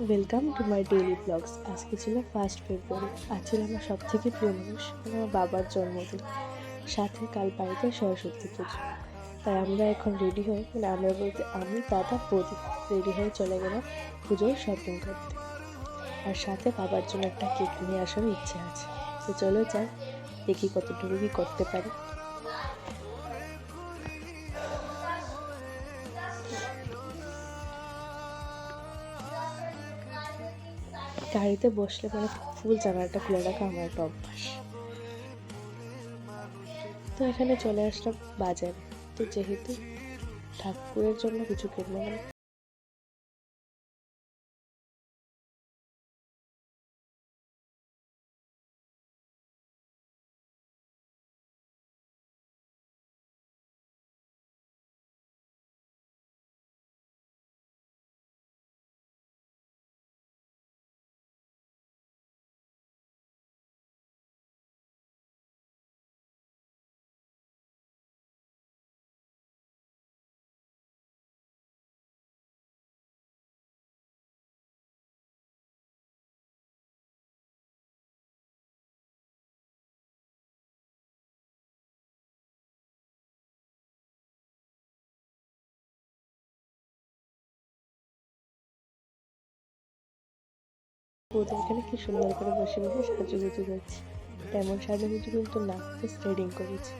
Welcome to my daily blogs আজকে ছিল first February আজ ছিল আমার সব থেকে প্রিয় মানুষ মানে আমার বাবার জন্মদিন। সাথে কাল বাড়িতে সরস্বতী পুজো। তাই আমরা এখন রেডি হয়ে মানে আমরা বলতে আমি দাদা প্রদীপ রেডি হয়ে চলে গেলাম পুজোর শপিং করতে। আর সাথে বাবার জন্য একটা কেক নিয়ে আসার ইচ্ছে আছে। তো চলো যাই, দেখি কতটুকু কি করতে পারি। গাড়িতে বসলে মানে ফুল জানালাটা খুলে রাখা আমার একটা অভ্যাস। তো এখানে চলে আসলাম বাজারে। তো যেহেতু ঠাকুরের জন্য কিছু কিনবো মানে ওদের এখানে কি সুন্দর করে বসে বসে সাজুগুজু করছি তেমন সাজুগুজু কিন্তু না স্ট্রেডিং করেছি।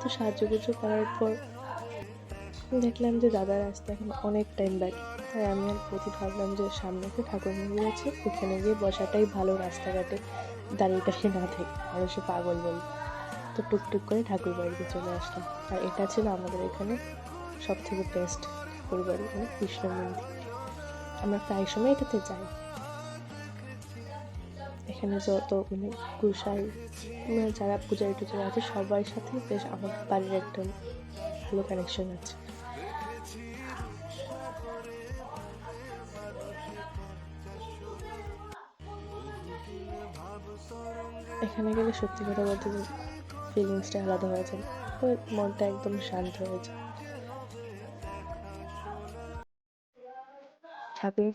তো সাজুগুজু করার পর দেখলাম যে দাদার আসতে এখন অনেক টাইম বাকি তাই আমি আর প্রতি ভাবলাম যে সামনে তো ঠাকুর মন্দির আছে, ওখানে গিয়ে বসাটাই ভালো রাস্তাঘাটে দাঁড়িয়ে টাড়িয়ে না থেকে আরও সে পাগল বল। তো টুকটুক করে ঠাকুর বাড়িতে চলে আসলাম। আর এটা ছিল আমাদের এখানে সব থেকে বেস্ট ঠাকুর বাড়ি মানে কৃষ্ণ মন্দির। আমরা প্রায় সময় এটাতে যাই। এখানে যত মানে গুসাই মানে যারা পূজারি টুজারি আছে, সবার সাথে বেশ আমার বাড়ির একটা ভালো কানেকশন আছে। এখানে গেলে সত্যি কথা বলতে ফিলিংসটা আলাদা হয়ে যায় মনটা একদম শান্ত হয়ে যায়।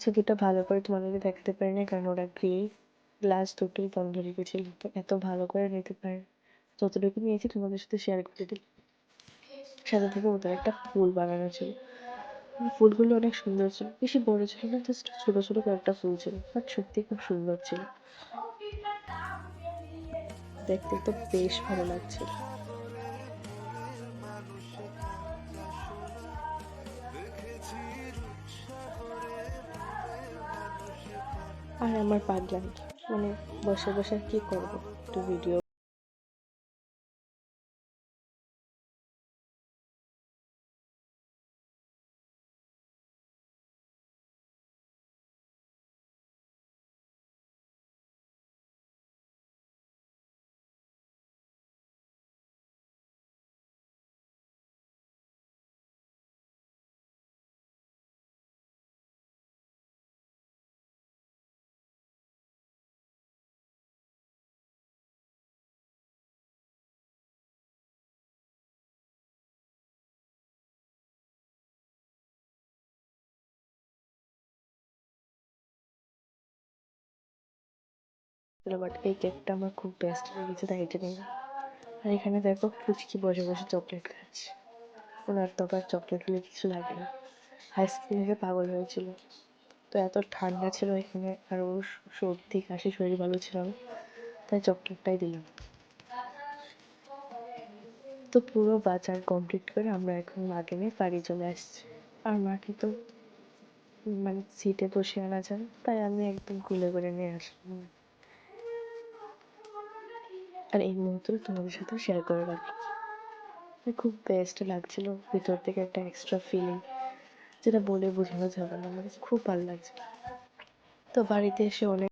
ছবিটা ভালো করে তোমাদেরকে দেখাতে পারি না কারণ ওরা গ্রে গ্লাস দুটোই বন্ধ তো এত ভালো করে নিতে পারে। যতটুকু নিয়েছি তোমাদের সাথে শেয়ার করে দিই সাথে থেকে ওদের একটা ফুল বানানো ছিল। ফুলগুলো অনেক সুন্দর ছিল। বেশি বড় ছিল না জাস্ট ছোট ছোট কয়েকটা ফুল ছিল। বাট সত্যি খুব সুন্দর ছিল। দেখতে তো বেশ ভালো লাগছিল আর আমার পাগলামি মানে বসে বসে কি করব? একটু ভিডিও বাট এই কেকটা আমার খুব বেস্ট লেগেছে, তাই এটা নিয়ে আর এখানে দেখো ফুচকি বসে বসে চকলেট খাচ্ছে। ওনার তো আবার চকলেট হলে কিছু লাগে না। আইসক্রিম খেয়ে পাগল হয়েছিল। তো এত ঠান্ডা ছিল এখানে, আর ওর সর্দি, কাশি শরীর ভালো ছিল না, তাই চকলেটটাই দিলাম। তো পুরো বাজার কমপ্লিট করে আমরা এখন মাকে নিয়ে বাড়ি চলে আসছি। আর মাকে তো মানে সিটে বসে আনা যায়, তাই আমি একদম কুলে করে নিয়ে আসলাম। আর এই মুহূর্তটা তোমাদের সাথে শেয়ার করে রাখি। খুব বেস্ট লাগছিল ভিতর থেকে একটা এক্সট্রা ফিলিং যেটা বলে বোঝানো যাবে না, আমার খুব ভালো লাগছে তো বাড়িতে এসে অনেক